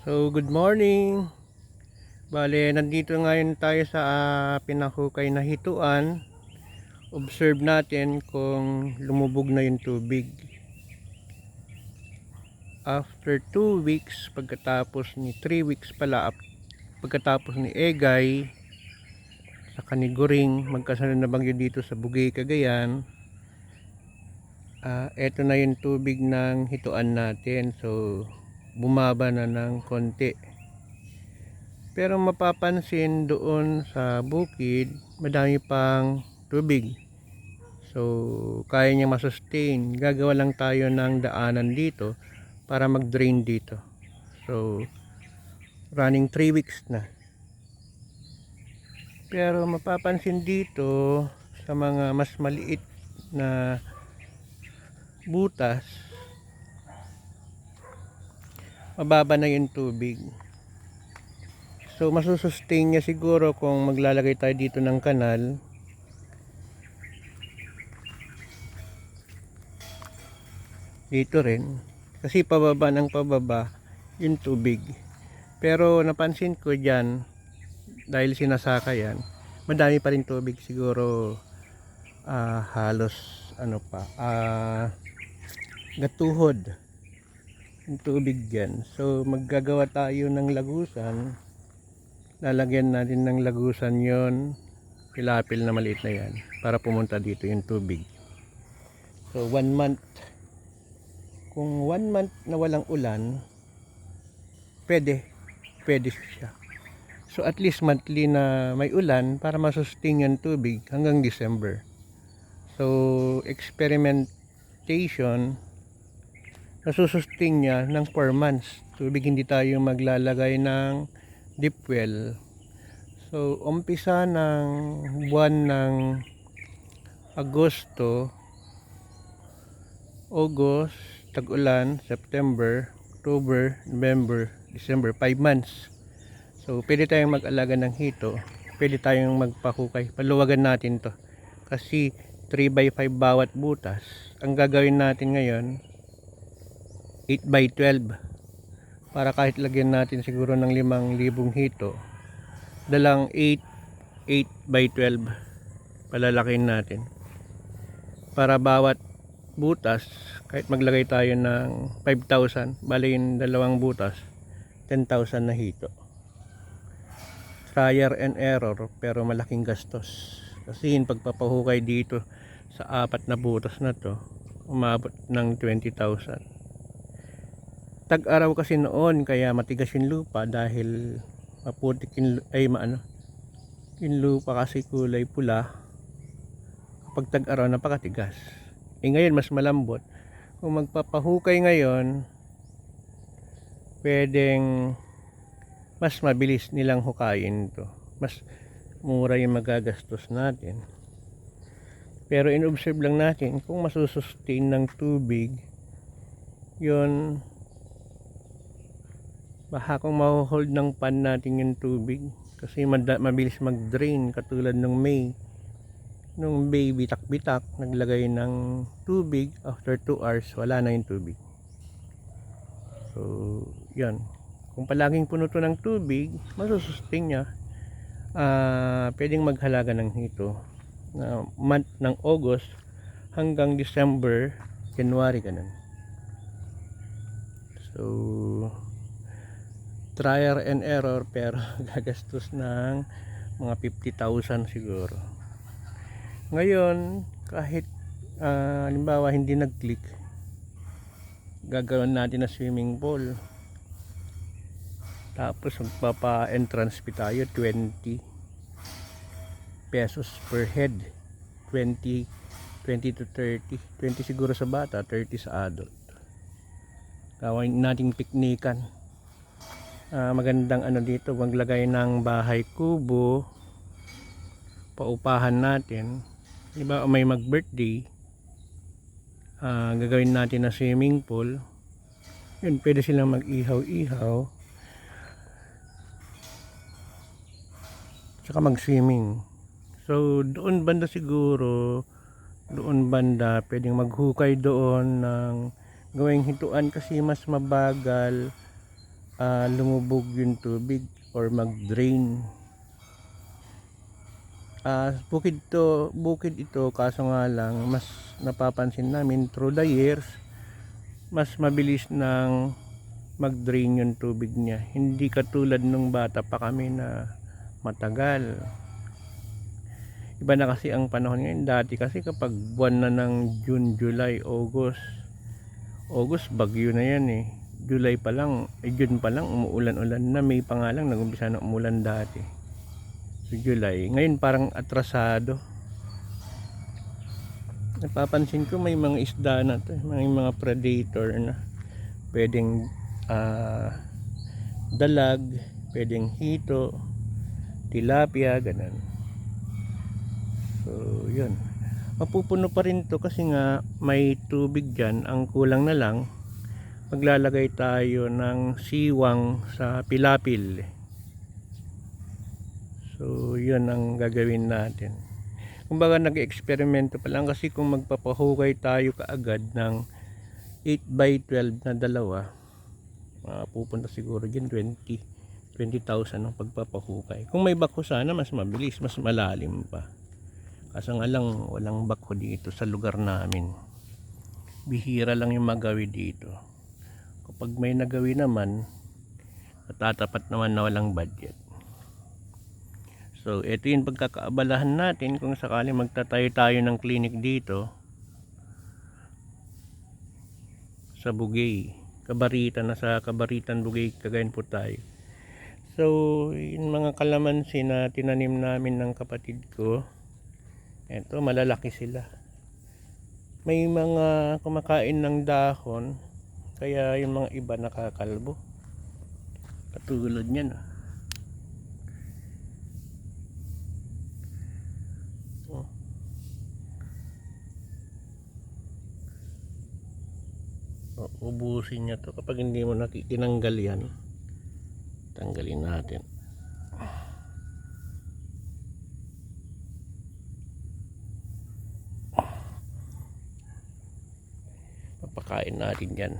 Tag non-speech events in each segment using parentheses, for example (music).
So, good morning. Bale, nandito ngayon tayo sa ah, pinakukay na hituan. Observe natin kung lumubog na yung tubig. After 2 weeks, pagkatapos ni 3 weeks pala, ap- pagkatapos ni Egay, sa Kaniguring, magkasunod na bagyo dito sa Bugay, Cagayan, ah eto na yung tubig ng hituan natin. So, bumaba na ng konti. Pero mapapansin doon sa bukid, madami pang tubig. So, kaya niya masustain. Gagawa lang tayo ng daanan dito para mag-drain dito. So, running 3 weeks na. Pero mapapansin dito sa mga mas maliit na butas, mababa na yung tubig. So masusustain niya siguro kung maglalagay tayo dito ng kanal. Dito rin. Kasi pababa ng pababa yung tubig. Pero napansin ko dyan, dahil sinasaka yan, madami pa rin tubig siguro ah, halos ano pa, ah, gatuhod tubig dyan. So maggagawa tayo ng lagusan. Lalagyan natin ng lagusan yon pilapil na maliit na yan para pumunta dito yung tubig. So one month. Kung one month na walang ulan, pwede. Pwede siya. So at least monthly na may ulan para masustain yung tubig hanggang December. So experimentation nasusustain niya ng 4 months. Tubig hindi tayo maglalagay ng deep well. So umpisa ng buwan ng Agosto, August, tag-ulan, September, October, November, December, 5 months. So pwede tayong mag-alaga ng hito, pwede tayong magpahukay. Paluwagan natin to. Kasi 3 by 5 bawat butas. Ang gagawin natin ngayon, 8 by 12 para kahit lagyan natin siguro ng 5,000 hito dalang 8 8 by 12 palalakin natin. Para bawat butas kahit maglagay tayo ng 5,000 bali yung dalawang butas 10,000 na hito. Trial and error pero malaking gastos. Kasi yung pagpapahukay dito sa apat na butas na to umabot ng 20,000 tag-araw kasi noon kaya matigas yung lupa dahil maputik yung ay maano yung lupa kasi kulay pula. Kapag tag-araw napakatigas. Eh ngayon mas malambot. Kung magpapahukay ngayon pwedeng mas mabilis nilang hukayin to. Mas mura yung magagastos natin. Pero in-observe lang natin kung masusustain ng tubig yon baka kung mahuhold ng pan natin yung tubig kasi mabilis mag-drain katulad ng May. Nung May bitak-bitak naglagay ng tubig after 2 hours wala na yung tubig. So yan kung palaging puno to ng tubig masusustain niya. Ah pwedeng maghalaga ng hito na month ng August hanggang December January ganun. So trial and error pero (laughs) gagastos ng mga 50,000 siguro. Ngayon kahit ah, halimbawa hindi nag-click gagawin natin na swimming pool. Tapos magpapa entrance fee tayo 20 pesos per head. 20 20 to 30 20 siguro sa bata 30 sa adult. Gawin nating piknikan Ah, magandang ano dito maglagay ng bahay kubo. Paupahan natin. Di may mag birthday ah, gagawin natin na swimming pool. Yun pwede silang mag ihaw ihaw tsaka mag swimming so doon banda siguro doon banda pwedeng maghukay doon ng gawing hituan kasi mas mabagal ah, lumubog yung tubig or mag-drain. Ah, bukid to, bukid ito kaso nga lang mas napapansin namin through the years mas mabilis nang mag-drain yung tubig niya. Hindi katulad nung bata pa kami na matagal. Iba na kasi ang panahon ngayon. Dati kasi kapag buwan na ng June, July, August, August bagyo na yan eh. July pa lang, eh June pa lang umuulan-ulan na. May pa nga lang nag-umpisa na umulan dati. So July. Ngayon parang atrasado. Napapansin ko may mga isda na to, may mga predator na pwedeng ah, dalag, pwedeng hito, tilapia, ganun. So, yun. Mapupuno pa rin to kasi nga may tubig dyan. Ang kulang na lang, maglalagay tayo ng siwang sa pilapil. So, yun ang gagawin natin. Kumbaga nag-eksperimento pa lang kasi kung magpapahukay tayo kaagad ng 8 by 12 na dalawa, mapupunta siguro dyan 20 20,000 ang pagpapahukay. Kung may bako sana mas mabilis, mas malalim pa. Kaso nga lang walang bako dito sa lugar namin. Bihira lang yung magawi dito. Kapag may nagawi naman, natatapat naman na walang budget. So, ito yung pagkakaabalahan natin kung sakali magtatayo tayo ng clinic dito sa Bugay. Kabaritan na sa Kabaritan Bugay, Cagayan po tayo. So, yung mga kalamansi na tinanim namin ng kapatid ko, eto malalaki sila. May mga kumakain ng dahon, kaya yung mga iba nakakalbo. Katulad niyan. ah. Oh. Oh, ubusin niya to kapag hindi mo nakikinanggal yan tanggalin natin papakain natin yan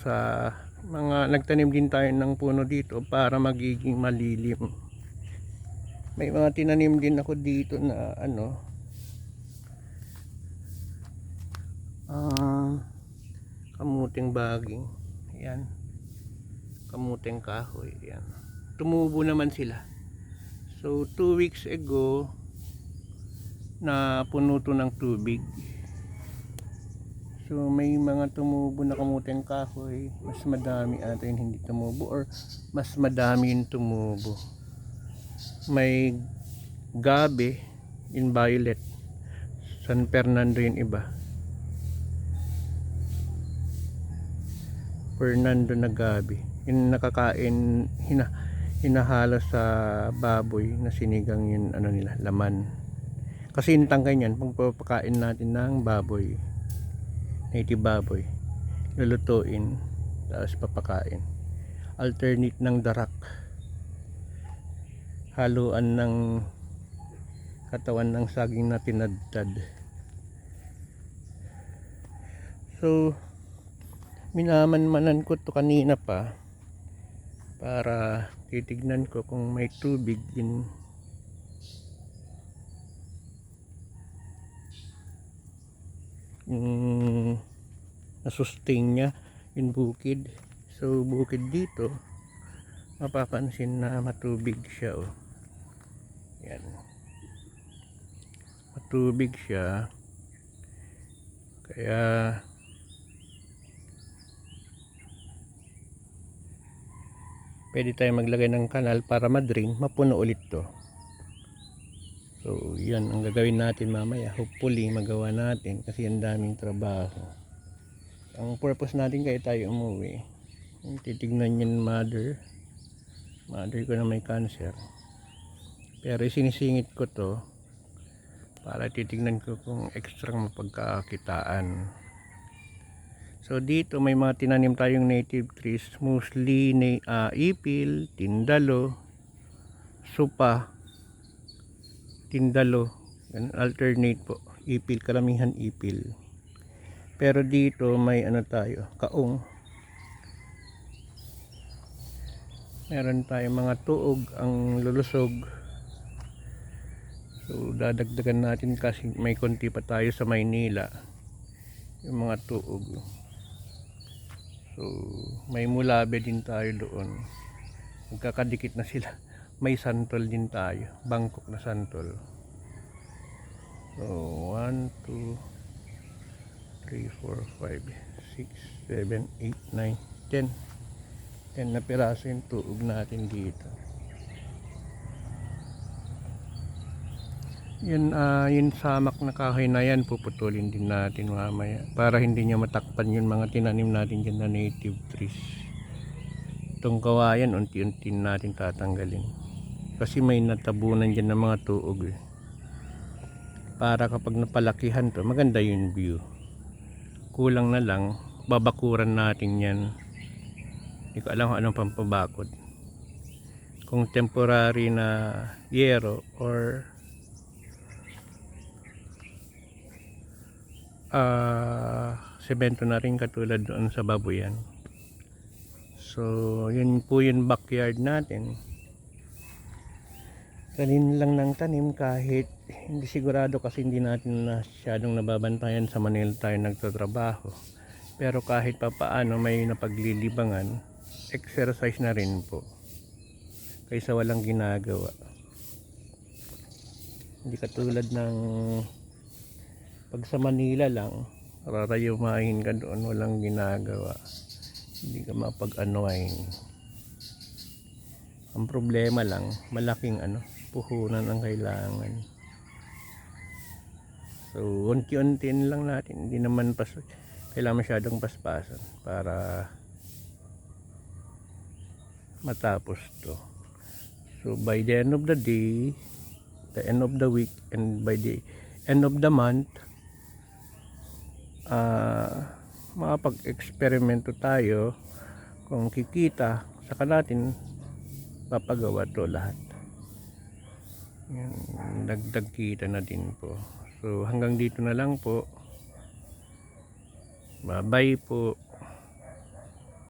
sa mga nagtanim din tayo ng puno dito para magiging malilim. May mga tinanim din ako dito na ano ah kamuting baging. Yan. Kamuting kahoy. Yan. Tumubo naman sila. So 2 weeks ago na puno to ng tubig so may mga tumubo na kamuting kahoy. Mas madami ata yung hindi tumubo or mas madami yung tumubo. May gabi in violet. San Fernando yung iba. Fernando na gabi. Yung nakakain hina, hinahalo sa baboy na sinigang yun ano nila laman. Kasi yung tangkay niyan pagpapakain natin ng baboy native baboy lulutuin tapos papakain. Alternate ng darak. Haluan ng katawan ng saging na tinadtad. So minamanmanan ko to kanina pa para titignan ko kung may tubig din. Yung nasustain niya yung bukid. So bukid dito mapapansin na matubig siya oh. yan. Matubig siya. Kaya pwede tayo maglagay ng kanal para ma-drain mapuno ulit to. So yan ang gagawin natin mamaya. Hopefully magawa natin kasi ang daming trabaho ang purpose natin kaya tayo umuwi titignan yung mother. Mother ko na may cancer. Pero sinisingit ko to para titignan ko kung extra mapagkakitaan. So dito may mga tinanim tayong native trees mostly na ah, ipil, tindalo supa tindalo. Ganun, alternate po ipil karamihan ipil pero dito may ano tayo kaong. Meron tayong mga tuog ang lulusog. So dadagdagan natin kasi may konti pa tayo sa Maynila yung mga tuog. So may mulabe din tayo doon. Magkakadikit na sila. (laughs) May santol din tayo. Bangkok na santol. So 1, 2 3, 4, 5 6, 7, 8, 9, 10 10 na piraso yung tuog natin dito. Yun, ah yun samak na kahoy na yan puputulin din natin mamaya para hindi niya matakpan yung mga tinanim natin dyan na native trees. Itong kawayan unti-unti natin tatanggalin. Kasi may natabunan dyan ng mga tuog eh. para kapag napalakihan to maganda yung view kulang na lang babakuran natin yan. Hindi ko alam kung anong pampabakod. Kung temporary na yero or ah semento na rin katulad doon sa babuyan so yun po yung backyard natin tanim lang ng tanim kahit hindi sigurado kasi hindi natin masyadong nababantayan sa Manila tayo nagtatrabaho. Pero kahit pa paano may napaglilibangan exercise na rin po kaysa walang ginagawa. Hindi katulad ng pag sa Manila lang rarayumahin ka doon walang ginagawa. Hindi ka mapag-anuahin ang problema lang malaking ano puhunan ang kailangan. So unti-untiin lang natin. Hindi naman pas kailangan masyadong paspasan para matapos to. So by the end of the day the end of the week and by the end of the month ah makapag-eksperimento tayo kung kikita saka natin papagawa to lahat yan, dagdag kita na din po. So hanggang dito na lang po. Bye bye po